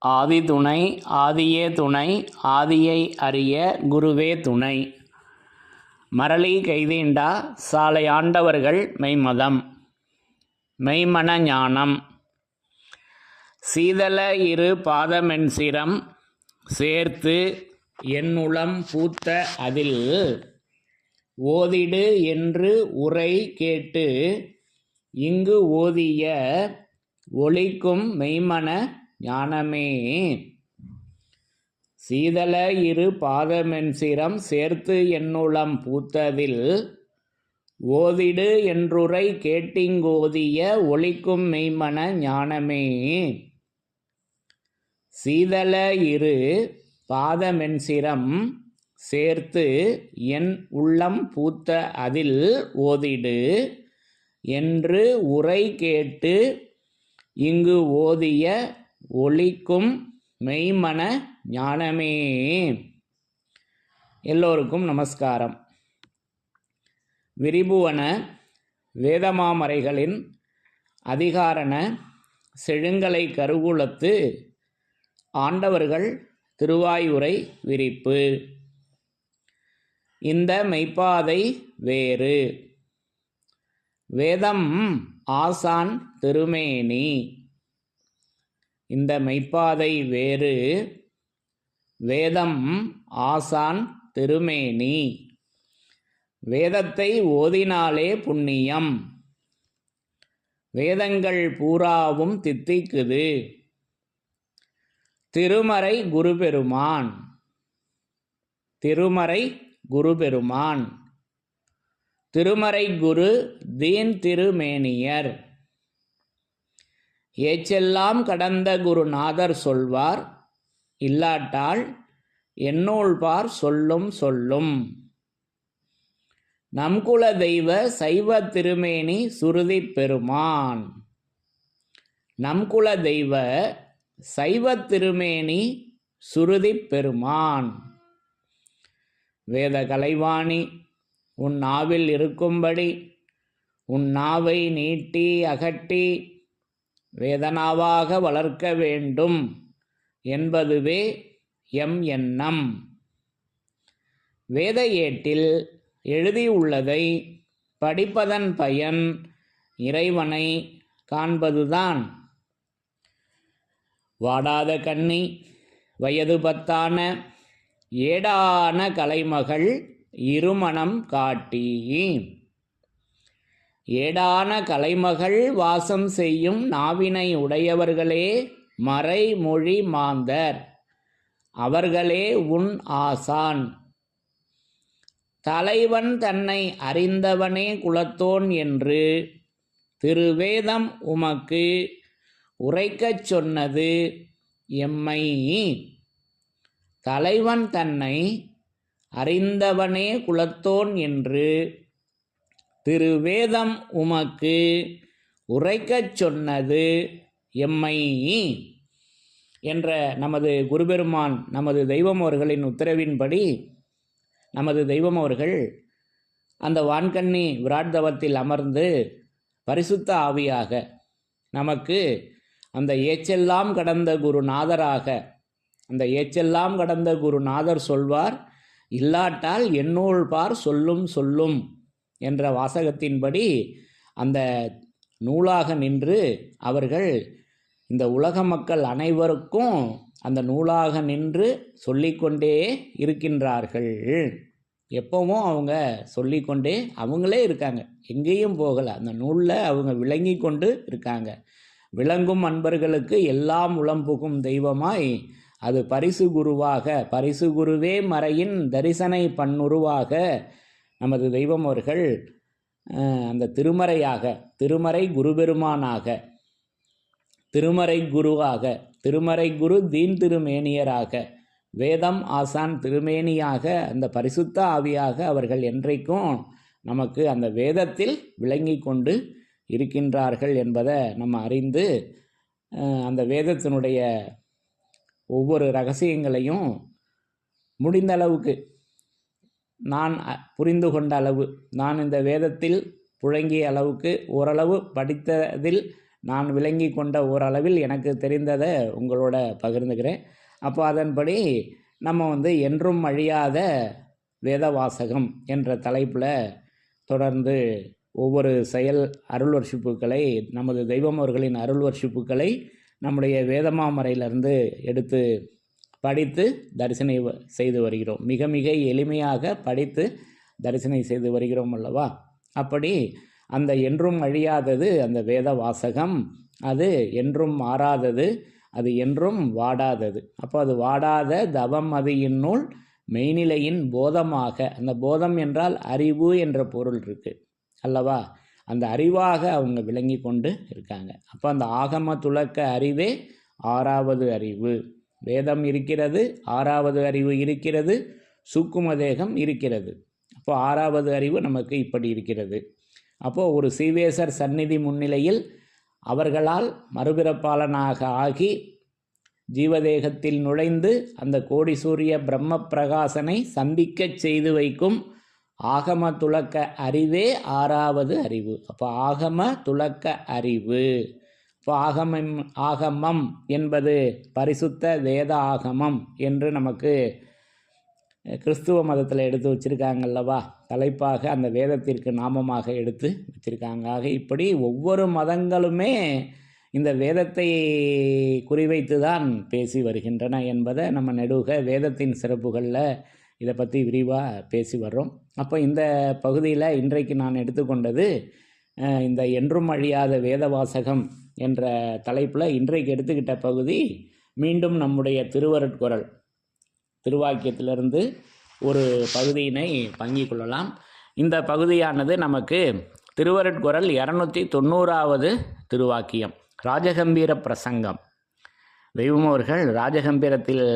ஆதி துணை ஆதியே துணை ஆதியை அறிய குருவே துணை. மரளி கைதீண்டா சாலை ஆண்டவர்கள் மெய்மதம். மெய்மன ஞானம். சீதள இரு பாதமென்சிரம் சேர்த்து என்னுளம் பூத்த அதில் ஓதிடு என்று உரை கேட்டு இங்கு ஓதிய ஒளிக்கும் மெய்மன ஞானமே. சீதள இரு பாதமென்சிரம் சேர்த்து என்னுளம் பூத்ததில் ஓதிடு என்றுரை கேட்டிங்கோதிய ஒளிக்கும் மெய்மன ஞானமே. சீதள இரு பாதமென்சிரம் சேர்த்து என் உள்ளம் பூத்த அதில் ஓதிடு என்று உரை கேட்டு இங்கு ஓதிய ஒளிக்கும் மெய்மன ஞானமே. எல்லோருக்கும் நமஸ்காரம். விரிபுவன வேதமாமறைகளின் அதிகாரண செழுங்கலை கருகூலத்து ஆண்டவர்கள் திருவாயுரை விரிப்பு. இந்த மெய்ப்பாதை வேறு. வேதம் ஆசான் திருமேனி. இந்த மெய்ப்பாதை வேறு. வேதம் ஆசான் திருமேனி. வேதத்தை ஓதினாலே புண்ணியம். வேதங்கள் பூராவும் தித்திக்குது. திருமறை குருபெருமான். திருமறை குருபெருமான். திருமறை குரு தீன் திருமேனியர். ஏச்செல்லாம் கடந்த குருநாதர் சொல்வார் இல்லாட்டால் என்னோள்பார் சொல்லும் சொல்லும். நம்குல தெய்வ சைவ திருமேனி சுருதி பெருமான். நம்குல தெய்வ சைவ திருமேனி சுருதி பெருமான். வேத கலைவாணி உன் நாவில் இருக்கும்படி உன் நாவை நீட்டி அகட்டி வேதனாவாக வளர்க்க வேண்டும் என்பதுவே எம் எண்ணம். வேத ஏட்டில் எழுதியுள்ளதை படிப்பதன் பயன் இறைவனை காண்பதுதான். வாடாத கண்ணி வயது பத்தான ஏடான கலைமகள் இருமணம் காட்டி. ஏடான கலைமகள் வாசம் செய்யும் நாவினை உடையவர்களே மறைமொழி மாந்தர். அவர்களே உன் ஆசான். தலைவன் தன்னை அறிந்தவனே குலத்தோன் என்று திருவேதம் உமக்கு உரைக்கச் சொன்னது எம்மை. தலைவன் தன்னை அறிந்தவனே குலத்தோன் என்று திருவேதம் உமக்கு உரைக்கச் சொன்னது எம்மை. என்ற நமது குருபெருமான் நமது தெய்வம் அவர்களின் உத்தரவின்படி நமது தெய்வம் அவர்கள் அந்த வான்கண்ணி விராட்தவத்தில் அமர்ந்து பரிசுத்த ஆவியாக நமக்கு அந்த ஏச்செல்லாம் கடந்த குருநாதராக அந்த ஏச்செல்லாம் கடந்த குருநாதர் சொல்வார் இல்லாட்டால் என்னோள் பார் சொல்லும் சொல்லும். என்ற வாசகத்தின்படி அந்த நூலாக நின்று அவர்கள் இந்த உலக மக்கள் அனைவருக்கும் அந்த நூலாக நின்று சொல்லிக்கொண்டே இருக்கின்றார்கள். எப்பவும் அவங்க சொல்லிக்கொண்டே அவங்களே இருக்காங்க. எங்கேயும் போகலை. அந்த நூலில் அவங்க விளங்கி கொண்டு இருக்காங்க. விளங்கும் அன்பர்களுக்கு எல்லாம் உளம்புகும் தெய்வமாய் அது பரிசு குருவாக பரிசு குருவே மறையின் தரிசனை பண்ணுருவாக நமது தெய்வம் அவர்கள் அந்த திருமறையாக திருமறை குருபெருமானாக திருமறை குருவாக திருமறை குரு தீன் திருமேனியராக வேதம் ஆசான் திருமேனியாக அந்த பரிசுத்த ஆவியாக அவர்கள் என்றைக்கும் நமக்கு அந்த வேதத்தில் விளங்கி கொண்டு இருக்கின்றார்கள் என்பதை நம்ம அறிந்து அந்த வேதத்தினுடைய ஒவ்வொரு ரகசியங்களையும் முடிந்த அளவுக்கு நான் புரிந்து கொண்ட அளவு. நான் இந்த வேதத்தில் புழங்கிய அளவுக்கு ஓரளவு படித்ததில் நான் விளங்கி கொண்ட ஓரளவில் எனக்கு தெரிந்ததை உங்களோட பகிர்ந்துக்கிறேன். அப்போ அதன்படி நம்ம வந்து என்றும் அழியாத வேத வாசகம் என்ற தலைப்பில் தொடர்ந்து ஒவ்வொரு செயல் அருள் வர்ஷிப்புகளை நமது தெய்வம் அவர்களின் அருள் வர்ஷிப்புகளை நம்முடைய வேதமாமறையிலிருந்து எடுத்து படித்து தரிசனை வ- செய்து வருகிறோம். மிக மிக எளிமையாக படித்து தரிசனை செய்து வருகிறோம் அல்லவா? அப்படி அந்த என்றும் அழியாதது அந்த வேத வாசகம் அது என்றும் மாறாதது அது என்றும் வாடாதது. அப்போ அது வாடாத தவம் அது இந்நூல் மெய்நிலையின் போதமாக அந்த போதம் என்றால் அறிவு என்ற பொருள் இருக்குது அல்லவா? அந்த அறிவாக அவங்க விளங்கி கொண்டு இருக்காங்க. அப்போ அந்த ஆகம துலக்க அறிவே ஆறாவது அறிவு. வேதம் இருக்கிறது ஆறாவது அறிவு இருக்கிறது சூக்கும தேகம் இருக்கிறது. அப்போ ஆறாவது அறிவு நமக்கு இப்படி இருக்கிறது. அப்போது ஒரு சீவேசர் சந்நிதி முன்னிலையில் அவர்களால் மறுபிறப்பாளனாக ஆகி ஜீவதேகத்தில் நுழைந்து அந்த கோடி சூரிய பிரம்ம பிரகாசனை சந்திக்கச் செய்து வைக்கும் ஆகம துளக்க அறிவே ஆறாவது அறிவு. அப்போ ஆகம துளக்க அறிவு. ஆகமம் ஆகமம் என்பது பரிசுத்த வேத ஆகமம் என்று நமக்கு கிறிஸ்துவ மதத்தில் எடுத்து வச்சுருக்காங்கல்லவா தலைப்பாக அந்த வேதத்திற்கு நாமமாக எடுத்து வச்சுருக்காங்க. ஆக இப்படி ஒவ்வொரு மதங்களுமே இந்த வேதத்தை குறிவைத்து தான் பேசி வருகின்றன என்பதை நம்ம நெடுக வேதத்தின் சிறப்புகளில் இதை பற்றி விரிவாக பேசி வர்றோம். அப்போ இந்த பகுதியில் இன்றைக்கு நான் எடுத்துக்கொண்டது இந்த என்றும் அழியாத வேத வாசகம் என்ற தலைப்பில் இன்றைக்கு எடுத்துக்கிட்ட பகுதி மீண்டும் நம்முடைய திருவருட்குரல். திருவாக்கியத்திலிருந்து ஒரு பகுதியினை பங்கிக் கொள்ளலாம். இந்த பகுதியானது நமக்கு திருவருட்குரல் இரநூத்தி தொண்ணூறாவது திருவாக்கியம் ராஜகம்பீர பிரசங்கம். தெய்வமோர்கள் அவர்கள் ராஜகம்பீரத்தில்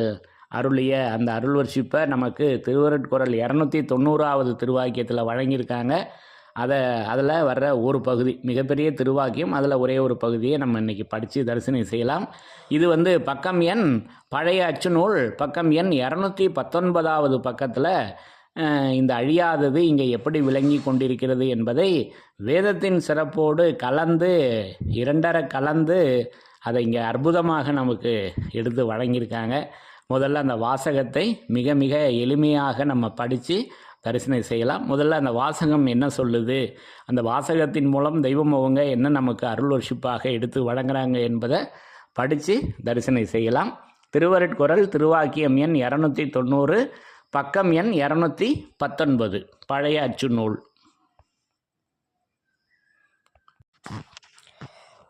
அருளிய அந்த அருள் வர்ஷிப்பை நமக்கு திருவருட்குரல் இரநூத்தி தொண்ணூறாவது திருவாக்கியத்தில் வழங்கியிருக்காங்க. அதை அதில் வர்ற ஒரு பகுதி மிகப்பெரிய திருவாக்கியம் அதில் ஒரே ஒரு பகுதியை நம்ம இன்றைக்கி படித்து தரிசனம் செய்யலாம். இது வந்து பக்கம் எண் பழைய அச்சு நூல் பக்கம் எண் இரநூத்தி பத்தொன்பதாவது பக்கத்தில் இந்த அழியாதது இங்கே எப்படி விளங்கி கொண்டிருக்கிறது என்பதை வேதத்தின் சிறப்போடு கலந்து இரண்டரை கலந்து அதை இங்கே அற்புதமாக நமக்கு எடுத்து வழங்கியிருக்காங்க. முதல்ல அந்த வாசகத்தை மிக மிக எளிமையாக நம்ம படித்து தரிசனை செய்யலாம். முதல்ல அந்த வாசகம் என்ன சொல்லுது? அந்த வாசகத்தின் மூலம் தெய்வம் அவங்க என்ன நமக்கு அருள் வர்ஷிப்பாக எடுத்து வழங்குறாங்க என்பதை படித்து தரிசனை செய்யலாம். திருவருட்குரல் திருவாக்கியம் எண் இரநூத்தி தொண்ணூறு பக்கம் எண் இரநூத்தி பத்தொன்பது. பழைய அச்சு நூல்.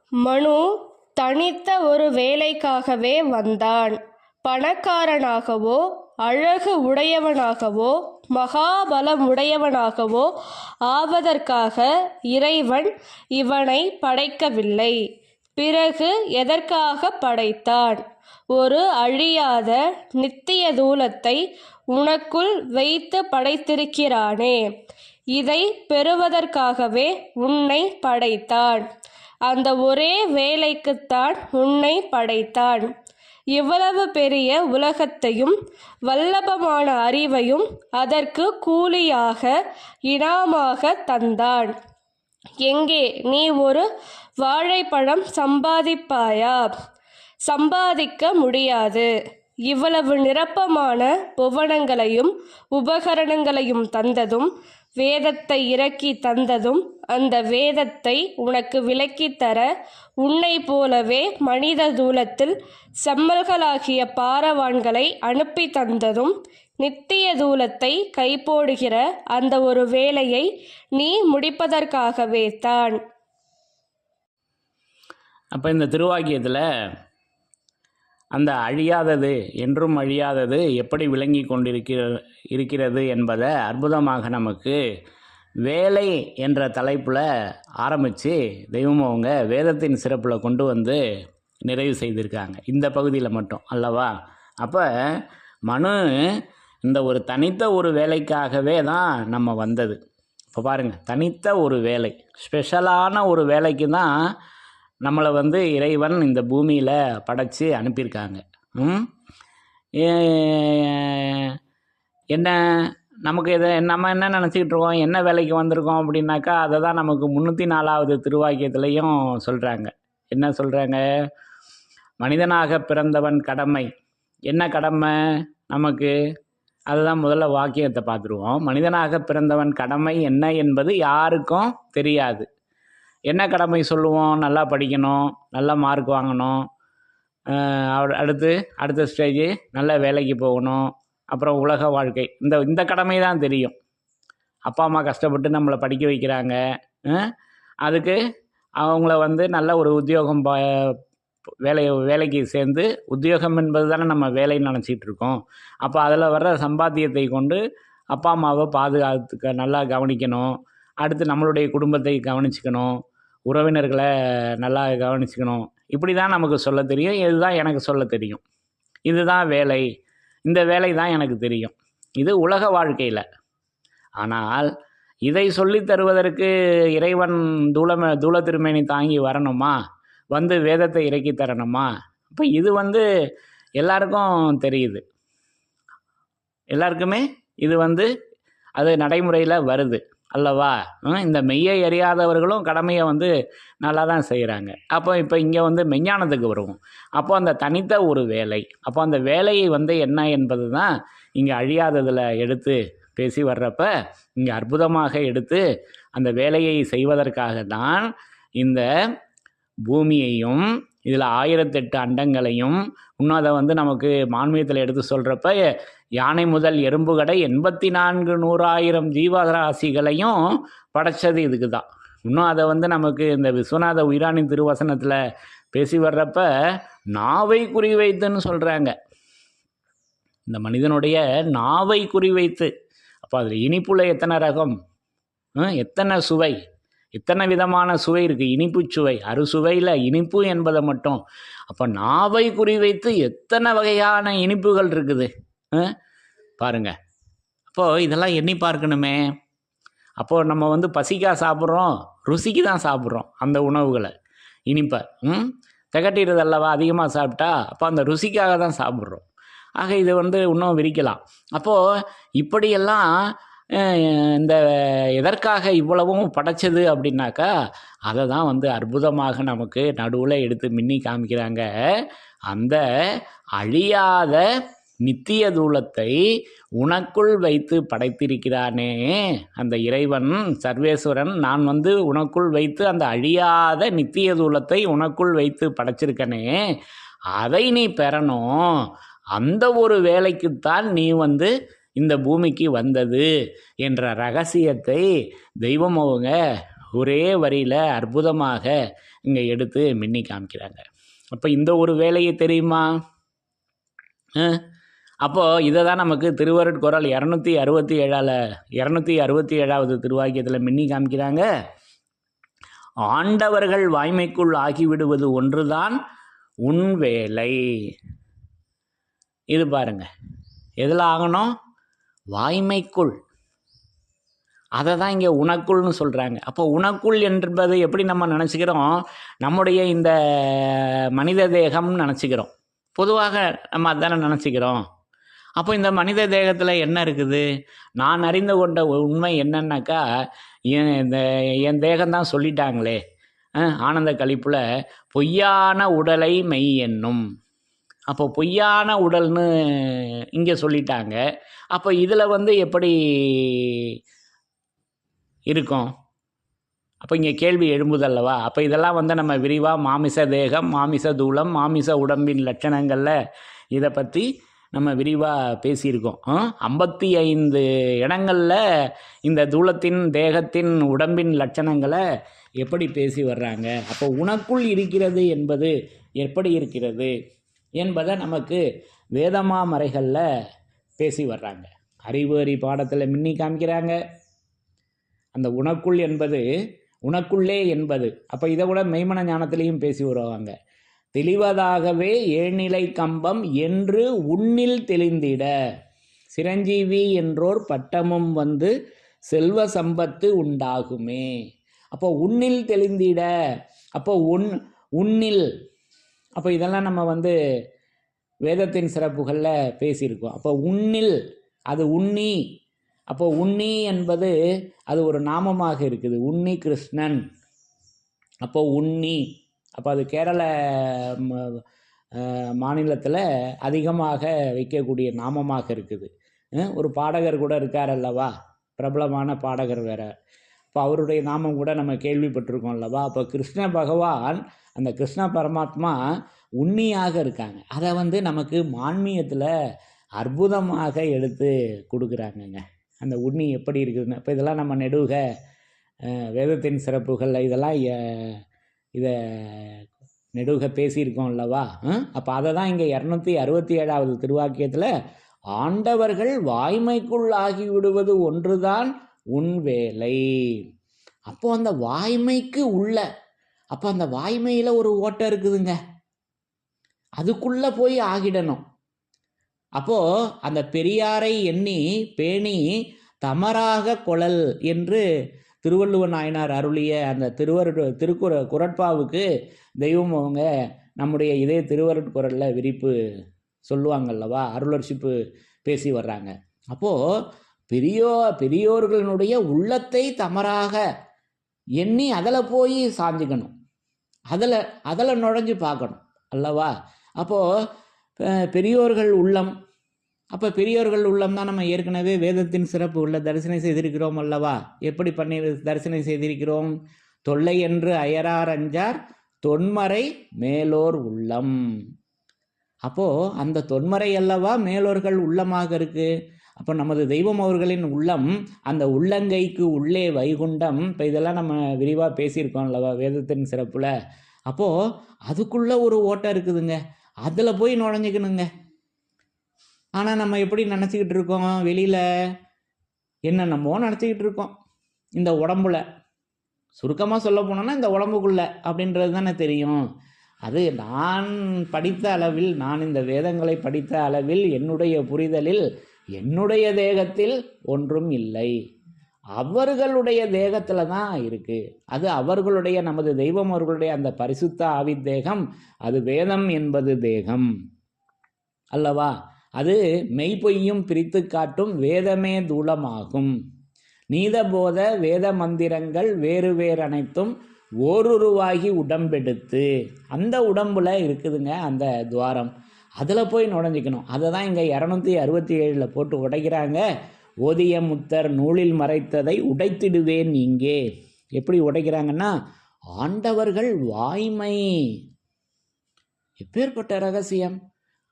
மனு தனித்த ஒரு வேலைக்காகவே வந்தான். பணக்காரனாகவோ அழகு உடையவனாகவோ மகாபலம் உடையவனாகவோ ஆவதற்காக இறைவன் இவனை படைக்கவில்லை. பிறகு எதற்காக படைத்தான்? ஒரு அழியாத நித்திய தூலத்தை உனக்குள் வைத்து படைத்திருக்கிறானே இதை பெறுவதற்காகவே உன்னை படைத்தான். அந்த ஒரே வேலைக்குத்தான் உன்னை படைத்தான். இவ்வளவு பெரிய உலகத்தையும் வல்லபமான அறிவையும் அதற்கு கூலியாக இனாமாக தந்தான். எங்கே நீ ஒரு வாழைப்பழம் சம்பாதிப்பாயா? சம்பாதிக்க முடியாது. இவ்வளவு நிரப்பமான புவனங்களையும் உபகரணங்களையும் தந்ததும் வேதத்தை இறக்கி தந்ததும் அந்த வேதத்தை உனக்கு விளக்கித் தர உன்னை போலவே மனித தூலத்தில் செம்மல்களாகிய பாரவான்களை அனுப்பி தந்ததும் நித்திய தூலத்தை கைப்போடுகிற அந்த ஒரு வேலையை நீ முடிப்பதற்காகவே தான். அப்போ இந்த திருவாக்கியத்தில் அந்த அழியாதது என்றும் அழியாதது எப்படி விளங்கி கொண்டிருக்கிற இருக்கிறது என்பதை அற்புதமாக நமக்கு வேலை என்ற தலைப்பில் ஆரம்பித்து தெய்வம் அவங்க வேதத்தின் சிறப்பில் கொண்டு வந்து நிறைவு செய்திருக்காங்க. இந்த பகுதியில் மட்டும் அல்லவா? அப்போ மனு இந்த ஒரு தனித்த ஒரு வேலைக்காகவே தான் நம்ம வந்தது. இப்போ பாருங்கள் தனித்த ஒரு வேலை ஸ்பெஷலான ஒரு வேலைக்கு தான் நம்மளை வந்து இறைவன் இந்த பூமியில் படைச்சி அனுப்பியிருக்காங்க. என்ன நமக்கு இதை நம்ம என்ன நினச்சிக்கிட்டு இருக்கோம்? என்ன வேலைக்கு வந்திருக்கோம் அப்படின்னாக்கா அதை தான் நமக்கு முந்நூற்றி நாலாவது திருவாக்கியத்துலேயும் சொல்கிறாங்க என்ன சொல்கிறாங்க மனிதனாக பிறந்தவன் கடமை. என்ன கடமை நமக்கு? அதுதான் முதல்ல வாக்கியத்தை பார்த்துருவோம். மனிதனாக பிறந்தவன் கடமை என்ன என்பது யாருக்கும் தெரியாது. என்ன கடமை சொல்லுவோம்? நல்லா படிக்கணும் நல்ல மார்க் வாங்கணும். அடு- அடுத்து அடுத்த ஸ்டேஜு நல்ல வேலைக்கு போகணும். அப்புறம் உலக வாழ்க்கை. இந்த இந்த கடமை தான் தெரியும். அப்பா அம்மா கஷ்டப்பட்டு நம்மளை படிக்க வைக்கிறாங்க. அதுக்கு அவங்கள வந்து நல்ல ஒரு உத்தியோகம் ப வேலை வேலைக்கு சேர்ந்து உத்தியோகம் என்பது தானே நம்ம வேலைன்னு நினச்சிட்டு இருக்கோம். அப்போ அதில் வர்ற சம்பாத்தியத்தை கொண்டு அப்பா அம்மாவை பாதுகாத்துக்க நல்லா கவனிக்கணும். அடுத்து நம்மளுடைய குடும்பத்தை கவனிச்சுக்கணும். உறவினர்களை நல்லா கவனிச்சுக்கணும். இப்படி தான் நமக்கு சொல்ல தெரியும். இதுதான் எனக்கு சொல்ல தெரியும். இதுதான் வேலை. இந்த வேலை தான் எனக்கு தெரியும். இது உலக வாழ்க்கையில். ஆனால் இதை சொல்லித் தருவதற்கு இறைவன் தூளம தூள திருமேனி தாங்கி வரணுமா? வந்து வேதத்தை இறக்கி தரணுமா? இப்போ இது வந்து எல்லாருக்கும் தெரியுது. எல்லாருக்குமே இது வந்து அது நடைமுறையில் வருது. அல்லவா? இந்த மெய்யை அறியாதவர்களும் கடமையை வந்து நல்லா தான் செய்கிறாங்க அப்போ இப்போ இங்கே வந்து மெஞ்ஞானத்துக்கு வருவோம். அப்போ அந்த தனித்த ஒரு வேலை. அப்போ அந்த வேலையை வந்து என்ன என்பது தான் இங்கே அழியாததில் எடுத்து பேசி வர்றப்ப இங்கே அற்புதமாக எடுத்து அந்த வேலையை செய்வதற்காக தான் இந்த பூமியையும் இதில் ஆயிரத்தெட்டு அண்டங்களையும் இன்னும் அதை வந்து நமக்கு மான்மியத்தில் எடுத்து சொல்கிறப்ப யானை முதல் எறும்பு கடை எண்பத்தி நான்கு நூறாயிரம் ஜீவராசிகளையும் படைச்சது இதுக்கு தான் இன்னும் அதை வந்து நமக்கு இந்த விஸ்வநாத உயிராணி திருவசனத்தில் பேசி வர்றப்ப நாவை குறிவைத்துன்னு சொல்கிறாங்க இந்த மனிதனுடைய நாவை குறிவைத்து. அப்போ அதில் இனிப்புல எத்தனை ரகம்? எத்தனை சுவை? எத்தனை விதமான சுவை இருக்குது இனிப்பு சுவை. அறுசுவையில் இனிப்பு என்பதை மட்டும். அப்போ நாவை குறிவைத்து எத்தனை வகையான இனிப்புகள் இருக்குது? பாருங்க. அப்போது இதெல்லாம் எண்ணி பார்க்கணுமே. அப்போது நம்ம வந்து பசிக்காக சாப்பிட்றோம் ருசிக்கு தான் சாப்பிட்றோம் அந்த உணவுகளை. இனிப்பை ம்? திகட்டிடுறது அல்லவா? அதிகமாக சாப்பிட்டா அப்போ அந்த ருசிக்காக தான் சாப்பிட்றோம். ஆக இதை வந்து இன்னும் விரிக்கலாம். அப்போது இப்படியெல்லாம் இந்த எதற்காக இவ்வளவும் படைச்சது அப்படின்னாக்கா அதை தான் வந்து அற்புதமாக நமக்கு நடுவில் எடுத்து மின்னி காமிக்கிறாங்க. அந்த அழியாத நித்திய தூலத்தை உனக்குள் வைத்து படைத்திருக்கிறானே. அந்த இறைவன் சர்வேஸ்வரன் நான் வந்து உனக்குள் வைத்து அந்த அழியாத நித்திய தூலத்தை உனக்குள் வைத்து படைச்சிருக்கனே. அதை நீ பெறணும். அந்த ஒரு வேலைக்குத்தான் நீ வந்து இந்த பூமிக்கு வந்தது என்ற ரகசியத்தை தெய்வம் அவங்க ஒரே வரியில் அற்புதமாக இங்கே எடுத்து மின்னி காமிக்கிறாங்க. அப்போ இந்த ஒரு வேலையை தெரியுமா? அப்போது இதை தான் நமக்கு திருவருட்குரல் இரநூத்தி அறுபத்தி ஏழால் இரநூத்தி அறுபத்தி ஏழாவது திருவாக்கியத்தில் மின்னி காமிக்கிறாங்க. ஆண்டவர்கள் வாய்மைக்குள் ஆகிவிடுவது ஒன்றுதான் உன் வேலை. இது பாருங்க. எதில் ஆகணும்? வாய்மைக்குள். அதை தான் இங்கே உனக்குள்னு சொல்கிறாங்க அப்போ உனக்குள் என்பது எப்படி நம்ம நினச்சிக்கிறோம்? நம்முடைய இந்த மனித தேகம்னு நினச்சிக்கிறோம். பொதுவாக நம்ம அதானே நினச்சிக்கிறோம்? அப்போ இந்த மனித தேகத்தில் என்ன இருக்குது? நான் அறிந்து கொண்ட உண்மை என்னன்னாக்கா என் இந்த என் தேகம்தான் சொல்லிட்டாங்களே. ஆனந்த கழிப்பில் பொய்யான உடலை மெய் என்னும். அப்போ பொய்யான உடல்னு இங்கே சொல்லிட்டாங்க. அப்போ இதில் வந்து எப்படி இருக்கும்? அப்போ இங்கே கேள்வி எழும்புதல்லவா? அப்போ இதெல்லாம் வந்து நம்ம விரிவாக மாமிச தேகம் மாமிச தூளம் மாமிச உடம்பின் லட்சணங்களில் இதை பற்றி நம்ம விரிவாக பேசியிருக்கோம். ஐம்பத்தி ஐந்து இடங்களில் இந்த தூளத்தின் தேகத்தின் உடம்பின் லட்சணங்களை எப்படி பேசி வர்றாங்க? அப்போ உனக்குள் இருக்கிறது என்பது எப்படி இருக்கிறது என்பதை நமக்கு வேதமா மறைகளில் பேசி வர்றாங்க. அறிவு அறி பாடத்தில் மின்னி காமிக்கிறாங்க. அந்த உனக்குள் என்பது உனக்குள்ளே என்பது. அப்போ இதை விட மெய்மன ஞானத்திலையும் பேசி வருவாங்க. தெளிவதாகவே ஏழ்நிலை கம்பம் என்று உன்னில் தெளிந்திட. சிரஞ்சீவி என்றோர் பட்டமும் வந்து செல்வ சம்பத்து உண்டாகுமே. அப்போ உன்னில் தெளிந்திட. அப்போ உன் உன்னில். அப்போ இதெல்லாம் நம்ம வந்து வேதத்தின் சிறப்புகளில் பேசியிருக்கோம். அப்போ உன்னில் அது உன்னி. அப்போ உன்னி என்பது அது ஒரு நாமமாக இருக்குது. உன்னி கிருஷ்ணன். அப்போ உன்னி. அப்போ அது கேரள மாநிலத்தில் அதிகமாக வைக்கக்கூடிய நாமமாக இருக்குது. ஒரு பாடகர் கூட இருக்கார் அல்லவா? பிரபலமான பாடகர் வேற. இப்போ அவருடைய நாமம் கூட நம்ம கேள்விப்பட்டிருக்கோம் அல்லவா? அப்போ கிருஷ்ண பகவான் அந்த கிருஷ்ண பரமாத்மா உண்ணியாக இருக்காங்க. அதை வந்து நமக்கு மான்மியத்தில் அற்புதமாக எடுத்து கொடுக்குறாங்கங்க. அந்த உண்ணி எப்படி இருக்குதுன்னு. இப்போ இதெல்லாம் நம்ம நெடுக வேதத்தின் சிறப்புகள் இதெல்லாம் இதை நெடுக பேசியிருக்கோம் அல்லவா? அப்போ அதை தான் இங்கே இரநூத்தி அறுபத்தி ஏழாவது திருவாக்கியத்தில் ஆண்டவர்கள் வாய்மைக்குள் ஆகிவிடுவது ஒன்றுதான் உன் வேலை. அப்போ அந்த வாய்மைக்கு உள்ள அப்போ அந்த வாய்மையில் ஒரு ஓட்டை இருக்குதுங்க. அதுக்குள்ளே போய் ஆகிடணும். அப்போ அந்த பெரியாரை எண்ணி பேணி தமராக கொழல் என்று திருவள்ளுவர் நாயனார் அருளிய அந்த திருவருட் திருக்குற குரட்பாவுக்கு தெய்வம் அவங்க நம்முடைய இதே திருவருட்குரலில் விரிப்பு சொல்லுவாங்கல்லவா? அருளர்ஷிப்பு பேசி வர்றாங்க. அப்போது பெரியோ பெரியோர்களினுடைய உள்ளத்தை தமராக எண்ணி அதில் போய் சாஞ்சுக்கணும். அதில் அதில் நுழைஞ்சு பார்க்கணும் அல்லவா? அப்போது பெரியோர்கள் உள்ளம் அப்போ பெரியோர்கள் உள்ளம் தான் நம்ம ஏற்கனவே வேதத்தின் சிறப்பு உள்ள தரிசனம் செய்திருக்கிறோம் அல்லவா? எப்படி பண்ணி தரிசனம் செய்திருக்கிறோம்? தொல்லை என்று அயரார் அஞ்சார் தொன்மறை மேலோர் உள்ளம். அப்போ அந்த தொன்மறை அல்லவா மேலோர்கள் உள்ளமாக இருக்கு? அப்போ நமது தெய்வம் அவர்களின் உள்ளம் அந்த உள்ளங்கைக்கு உள்ளே வைகுண்டம் இப்போ இதெல்லாம் நம்ம விரிவாக பேசியிருக்கோம் அல்லவா வேதத்தின் சிறப்பில்? அப்போது அதுக்குள்ளே ஒரு ஓட்டம் இருக்குதுங்க. அதில் போய் நுழைஞ்சிக்கணுங்க. ஆனால் நம்ம எப்படி நினச்சிக்கிட்டு இருக்கோம்? வெளியில் என்னென்னமோ நினச்சிக்கிட்டு இருக்கோம். இந்த உடம்புல. சுருக்கமாக சொல்ல போனோன்னா இந்த உடம்புக்குள்ள அப்படின்றது தானே தெரியும். அது நான் படித்த அளவில் நான் இந்த வேதங்களை படித்த அளவில் என்னுடைய புரிதலில் என்னுடைய தேகத்தில் ஒன்றும் இல்லை. அவர்களுடைய தேகத்தில் தான் இருக்குது அது அவர்களுடைய நமது தெய்வம் அவர்களுடைய அந்த பரிசுத்த ஆவி தேகம் அது வேதம் என்பது தேகம். அல்லவா? அது மெய்ப்பொய்யும் பிரித்து காட்டும் வேதமே தூளமாகும். நீதபோத வேத மந்திரங்கள் வேறு வேறு அனைத்தும் ஓருருவாகி உடம்பெடுத்து. அந்த உடம்புல இருக்குதுங்க அந்த துவாரம். அதில் போய் நுழைஞ்சிக்கணும் அதை தான் இங்கே இரநூத்தி அறுபத்தி ஏழில் போட்டு உடைக்கிறாங்க. ஓதிய முத்தர் நூலில் மறைத்ததை உடைத்திடுவேன் இங்கே எப்படி உடைக்கிறாங்கன்னா ஆண்டவர்கள் வாய்மை. எப்பேற்பட்ட ரகசியம்?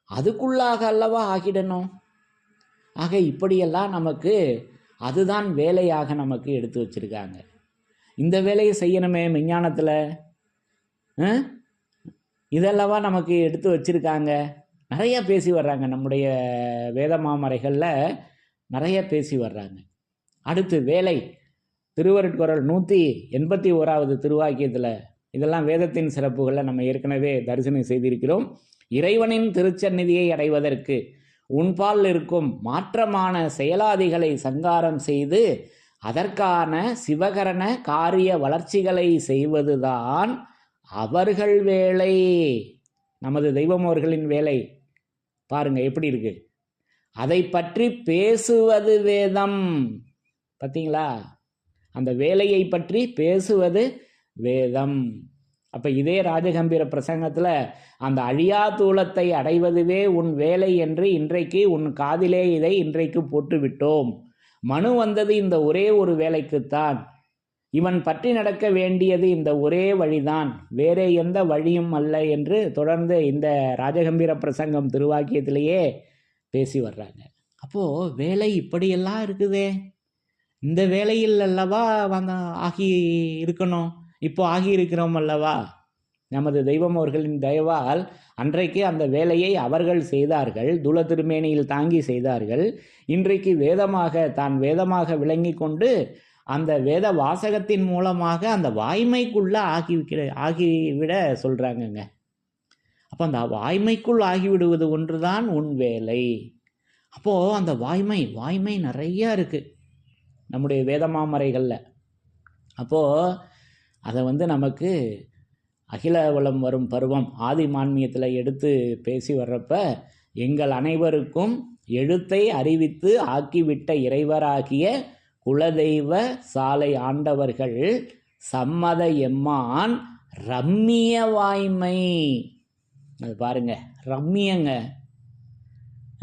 அதுக்குள்ளாக அல்லவா ஆகிடணும்? ஆக இப்படியெல்லாம் நமக்கு அதுதான் வேலையாக நமக்கு எடுத்து வச்சிருக்காங்க. இந்த வேலையை செய்யணுமே விஞ்ஞானத்தில்? இதெல்லவா நமக்கு எடுத்து வச்சிருக்காங்க? நிறைய பேசி வர்றாங்க. நம்முடைய வேத மாமறைகளில் நிறைய பேசி வர்றாங்க. அடுத்து வேலை. திருவருட்குரல் நூற்றி எண்பத்தி ஓராவது திருவாக்கியத்தில் இதெல்லாம் வேதத்தின் சிறப்புகளை நம்ம ஏற்கனவே தரிசனம் செய்திருக்கிறோம். இறைவனின் திருச்சந்நிதியை அடைவதற்கு உன்பால் இருக்கும் மாற்றமான செயலாதிகளை சங்காரம் செய்து அதற்கான சிவகரண காரிய வளர்ச்சிகளை செய்வதுதான் அவர்கள் வேலை. நமது தெய்வம் அவர்களின் வேலை. பாருங்க எப்படி இருக்கு? அதை பற்றி பேசுவது வேதம். பார்த்தீங்களா அந்த வேலையை பற்றி பேசுவது வேதம். அப்போ இதே ராஜகம்பீர பிரசங்கத்தில் அந்த அழியா தூளத்தை அடைவதுவே உன் வேலை என்று இன்றைக்கு உன் காதிலே இதை இன்றைக்கு போட்டுவிட்டோம். மனு வந்தது இந்த ஒரே ஒரு வேலைக்குத்தான். இவன் பற்றி நடக்க வேண்டியது இந்த ஒரே வழிதான். வேறே எந்த வழியும் அல்ல என்று தொடர்ந்து இந்த ராஜகம்பீர பிரசங்கம் திருவாக்கியத்திலேயே பேசி வர்றாங்க. அப்போது வேலை இப்படியெல்லாம் இருக்குதே. இந்த வேலையில் அல்லவா வந்த ஆகி இருக்கணும்? இப்போ ஆகியிருக்கிறோம் அல்லவா? நமது தெய்வம் அவர்களின் தயவால் அன்றைக்கு அந்த வேலையை அவர்கள் செய்தார்கள் துல திருமேனியில் தாங்கி செய்தார்கள். இன்றைக்கு வேதமாக தான் வேதமாக விளங்கி கொண்டு அந்த வேத வாசகத்தின் மூலமாக அந்த வாய்மைக்குள்ளே ஆகி ஆகிவிட சொல்கிறாங்கங்க அப்போ அந்த வாய்மைக்குள் ஆகிவிடுவது ஒன்று தான் உன் வேலை. அப்போது அந்த வாய்மை வாய்மை நிறையா இருக்குது நம்முடைய வேதமாமறைகளில் அப்போது அதை வந்து நமக்கு அகில வளம் வரும் பருவம் ஆதி மான்மியத்தில் எடுத்து பேசி வர்றப்ப எங்கள் அனைவருக்கும் எழுத்தை அறிவித்து ஆக்கிவிட்ட இறைவராகிய குலதெய்வ சாலை ஆண்டவர்கள் சம்மத எம்மான் ரம்மிய வாய்மை. அது பாருங்க ரம்மியங்க.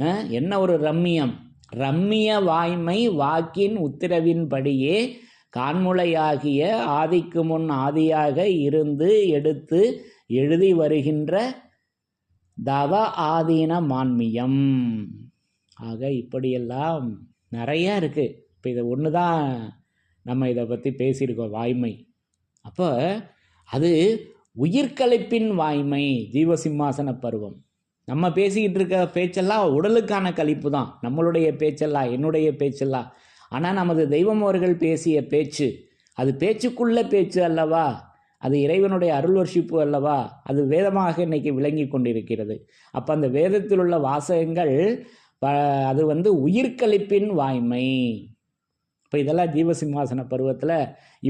ஆ, என்ன ஒரு ரம்மியம்? ரம்மிய வாய்மை வாக்கின் உத்தரவின்படியே கான்முளையாகிய ஆதிக்கு முன் ஆதியாக இருந்து எடுத்து எழுதி வருகின்ற தவ ஆதீன மான்மியம். ஆக இப்படியெல்லாம் நிறையா இருக்குது இப்போ இதை ஒன்று தான் நம்ம இதை பற்றி பேசியிருக்கோம் வாய்மை. அப்போ அது உயிர்கழிப்பின் வாய்மை ஜீவசிம்மாசன பருவம். நம்ம பேசிக்கிட்டு இருக்க பேச்செல்லாம் உடலுக்கான கழிப்பு தான் நம்மளுடைய பேச்செல்லாம் என்னுடைய பேச்செல்லாம். ஆனால் நமது தெய்வம் அவர்கள் பேசிய பேச்சு அது பேச்சுக்குள்ள பேச்சு அல்லவா? அது இறைவனுடைய அருள் வர்ஷிப்பு அல்லவா? அது வேதமாக இன்னைக்கு விளங்கி கொண்டிருக்கிறது. அப்போ அந்த வேதத்தில் உள்ள வாசகங்கள் அது வந்து உயிர்கழிப்பின் வாய்மை. இப்போ இதெல்லாம் ஜீவசிம்மாசன பருவத்தில்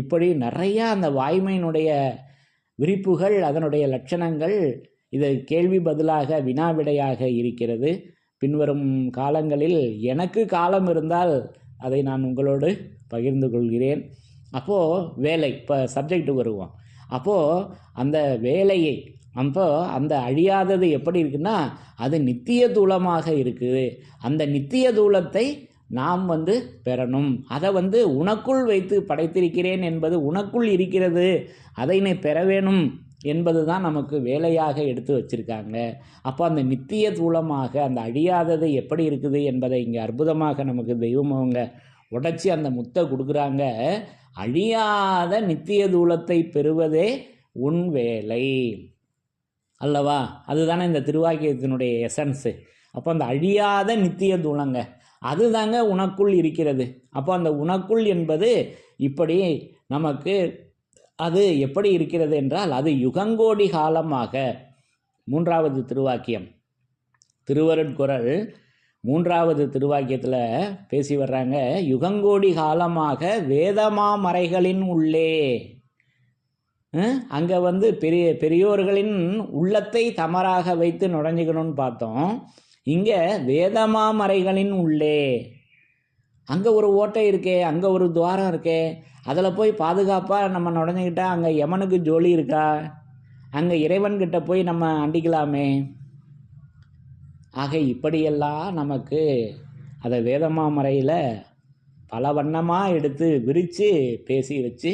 இப்படி நிறையா அந்த வாய்மையினுடைய விரிப்புகள் அதனுடைய லட்சணங்கள் இது கேள்வி பதிலாக வினாவிடையாக இருக்கிறது. பின்வரும் காலங்களில் எனக்கு காலம் இருந்தால் அதை நான் உங்களோடு பகிர்ந்து கொள்கிறேன். அப்போது வேலை இப்போ சப்ஜெக்ட் வருவோம். அப்போது அந்த வேலையை அப்போ அந்த அழியாதது எப்படி இருக்குன்னா அது நித்திய தூளமாக இருக்குது. அந்த நித்திய தூளத்தை நாம் வந்து பெறணும். அதை வந்து உனக்குள் வைத்து படைத்திருக்கிறேன் என்பது உனக்குள் இருக்கிறது. அதை நீ பெற வேணும். என்பது தான் நமக்கு வேலையாக எடுத்து வச்சிருக்காங்க. அப்போ அந்த நித்திய தூளமாக அந்த அழியாதது எப்படி இருக்குது என்பதை இங்கே அற்புதமாக நமக்கு தெய்வம் அவங்க உடைச்சி அந்த முத்தை கொடுக்குறாங்க. அழியாத நித்திய தூளத்தை பெறுவதே உன் வேலை. அல்லவா? அதுதானே இந்த திருவாக்கியத்தினுடைய எசன்ஸு அப்போ அந்த அழியாத நித்திய தூளங்க அதுதாங்க உனக்குள் இருக்கிறது. அப்போ அந்த உனக்குள் என்பது இப்படி நமக்கு அது எப்படி இருக்கிறது என்றால் அது யுகங்கோடி காலமாக. மூன்றாவது திருவாக்கியம். திருவருட்குரல் மூன்றாவது திருவாக்கியத்தில் பேசி வர்றாங்க யுகங்கோடி காலமாக வேதமாமறைகளின் உள்ளே. அங்கே வந்து பெரிய பெரியோர்களின் உள்ளத்தை தமராக வைத்து நுழைஞ்சிக்கணும்னு பார்த்தோம். இங்கே வேதமாமறைகளின் உள்ளே. அங்கே ஒரு ஓட்டை இருக்கே அங்கே ஒரு துவாரம் இருக்கே அதில் போய் பாதுகாப்பாக நம்ம நுழைஞ்சுக்கிட்டா அங்கே யமனுக்கு ஜோலி இருக்கா? அங்கே இறைவன்கிட்ட போய் நம்ம அண்டிக்கலாமே? ஆக இப்படியெல்லாம் நமக்கு அதை வேதமாமறையில் பல வண்ணமாக எடுத்து விரித்து பேசி வச்சு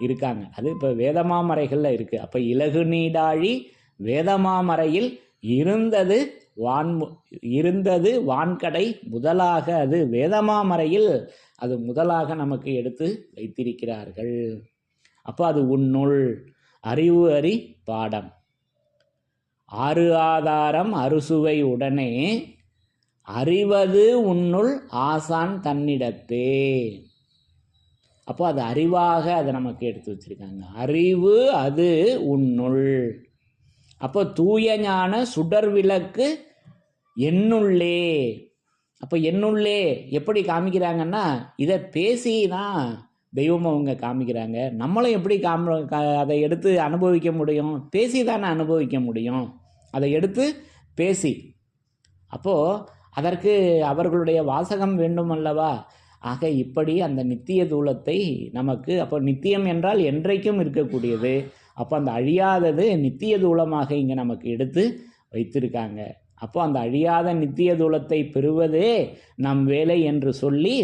இருக்காங்க. அது இப்போ வேதமாமறைகளில் இருக்குது அப்போ இலகு நீடாழி வேதமாமறையில் இருந்தது வான் இருந்தது வான்கடை முதலாக அது வேதமாமறையில் அது முதலாக நமக்கு எடுத்து வைத்திருக்கிறார்கள். அப்போ அது உன்னுள் அறிவு அறி பாடம். ஆறு ஆதாரம் அறுசுவை உடனே அறிவது உன்னுள் ஆசான் தன்னிடத்தே. அப்போ அது அறிவாக அதை நமக்கு எடுத்து வச்சிருக்காங்க. அறிவு அது உன்னுள். அப்போ தூய ஞான சுடர் விளக்கு என்னுள்ளே. அப்போ என்னுள்ளே எப்படி காமிக்கிறாங்கன்னா இதை பேசி தான் தெய்வம் அவங்க காமிக்கிறாங்க. நம்மளும் எப்படி காம க- அதை எடுத்து அனுபவிக்க முடியும்? பேசி தானே அனுபவிக்க முடியும். அதை எடுத்து பேசி. அப்போது அதற்கு அவர்களுடைய வாசகம் வேண்டும் அல்லவா? ஆக இப்படி அந்த நித்திய தூலத்தை நமக்கு அப்போ நித்தியம் என்றால் என்றைக்கும் இருக்கக்கூடியது. அப்போ அந்த அழியாதது நித்திய தூலமாக இங்கே நமக்கு எடுத்து வைத்திருக்காங்க. அப்போ அந்த அழியாத நித்திய தூலத்தை பெறுவதே நம் வேலை என்று சொல்லி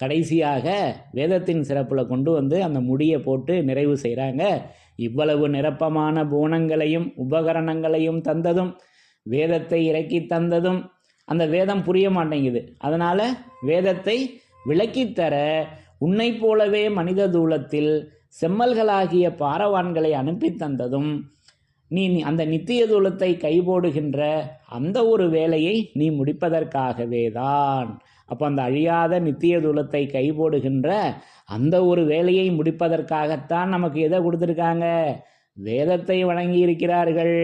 கடைசியாக வேதத்தின் சிறப்பில் கொண்டு வந்து அந்த முடியை போட்டு நிறைவு செய்கிறாங்க இவ்வளவு நிரப்பமான பூனங்களையும் உபகரணங்களையும் தந்ததும் வேதத்தை இறக்கி தந்ததும் அந்த வேதம் புரிய மாட்டேங்குது. அதனால் வேதத்தை விளக்கித்தர உன்னை போலவே மனித தூலத்தில் செம்மல்களாகிய பாரவான்களை அனுப்பி தந்ததும் நீ அந்த நித்திய தூலத்தை கைபோடுகின்ற அந்த ஒரு வேலையை நீ முடிப்பதற்காகவே தான். அப்போ அந்த அழியாத நித்திய தூலத்தை கைபோடுகின்ற அந்த ஒரு வேலையை முடிப்பதற்காகத்தான் நமக்கு எதை கொடுத்துருக்காங்க? வேதத்தை வழங்கி இருக்கிறார்கள்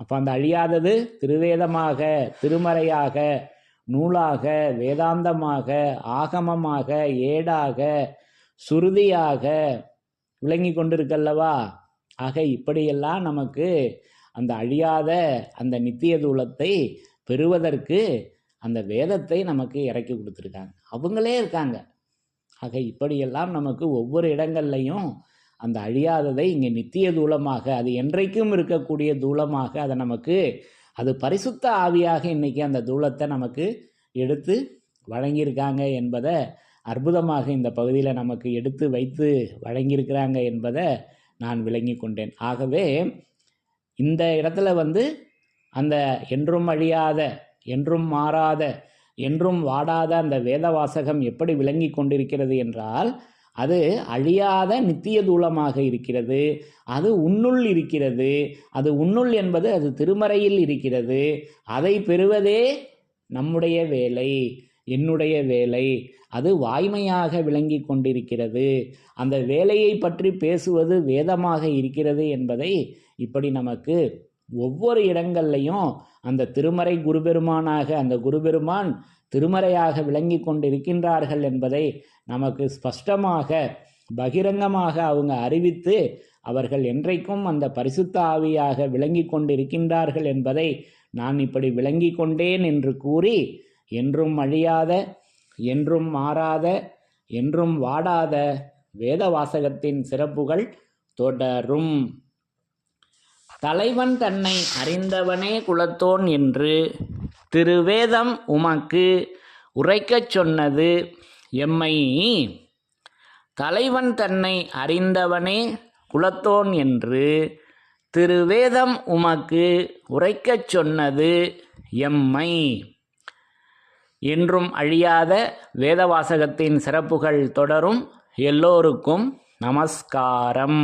அப்போ அந்த அழியாதது திருவேதமாக திருமறையாக நூலாக வேதாந்தமாக ஆகமமாக ஏடாக சுருதியாக விளங்கி கொண்டிருக்கல்லவா? ஆக இப்படியெல்லாம் நமக்கு அந்த அழியாத அந்த நித்திய தூலத்தை பெறுவதற்கு அந்த வேதத்தை நமக்கு இறக்கி கொடுத்துருக்காங்க. அவங்களே இருக்காங்க. ஆக இப்படியெல்லாம் நமக்கு ஒவ்வொரு இடங்கள்லையும் அந்த அழியாததை இங்கே நித்திய தூலமாக அது என்றைக்கும் இருக்கக்கூடிய தூலமாக அதை நமக்கு அது பரிசுத்த ஆவியாக இன்றைக்கி அந்த தூலத்தை நமக்கு எடுத்து வழங்கியிருக்காங்க என்பதை அற்புதமாக இந்த பகுதியில் நமக்கு எடுத்து வைத்து வழங்கியிருக்கிறாங்க என்பதை நான் விளங்கி கொண்டேன். ஆகவே இந்த இடத்துல வந்து அந்த என்றும் அழியாத என்றும் மாறாத என்றும் வாடாத அந்த வேத வாசகம் எப்படி விளங்கி கொண்டிருக்கிறது என்றால் அது அழியாத நித்திய தூலமாக இருக்கிறது அது உன்னுள் இருக்கிறது அது உன்னுள் என்பது அது திருமறையில் இருக்கிறது அதை பெறுவதே நம்முடைய வேலை என்னுடைய வேலை அது வாய்மையாக விளங்கி கொண்டிருக்கிறது. அந்த வேலையை பற்றி பேசுவது வேதமாக இருக்கிறது என்பதை இப்படி நமக்கு ஒவ்வொரு இடங்கள்லையும் அந்த திருமறை குருபெருமானாக அந்த குருபெருமான் திருமறையாக விளங்கி கொண்டிருக்கின்றார்கள் என்பதை நமக்கு ஸ்பஷ்டமாக பகிரங்கமாக அவங்க அறிவித்து அவர்கள் என்றைக்கும் அந்த பரிசுத்த ஆவியாக விளங்கி கொண்டிருக்கின்றார்கள் என்பதை நான் இப்படி விளங்கி கொண்டேன் என்று கூறி என்றும் அழியாத என்றும் மாறாத என்றும் வாடாத வேத வாசகத்தின் சிறப்புகள் தொடரும். தலைவன் தன்னை அறிந்தவனே குலத்தோன் என்று திருவேதம் உமக்கு உரைக்கச் சொன்னது எம்மை. தலைவன் தன்னை அறிந்தவனே குலத்தோன் என்று திருவேதம் உமக்கு உரைக்கச் சொன்னது எம்மை. என்றும் அழியாத வேதவாசகத்தின் சிறப்புகள் தொடரும் எல்லோருக்கும் நமஸ்காரம்.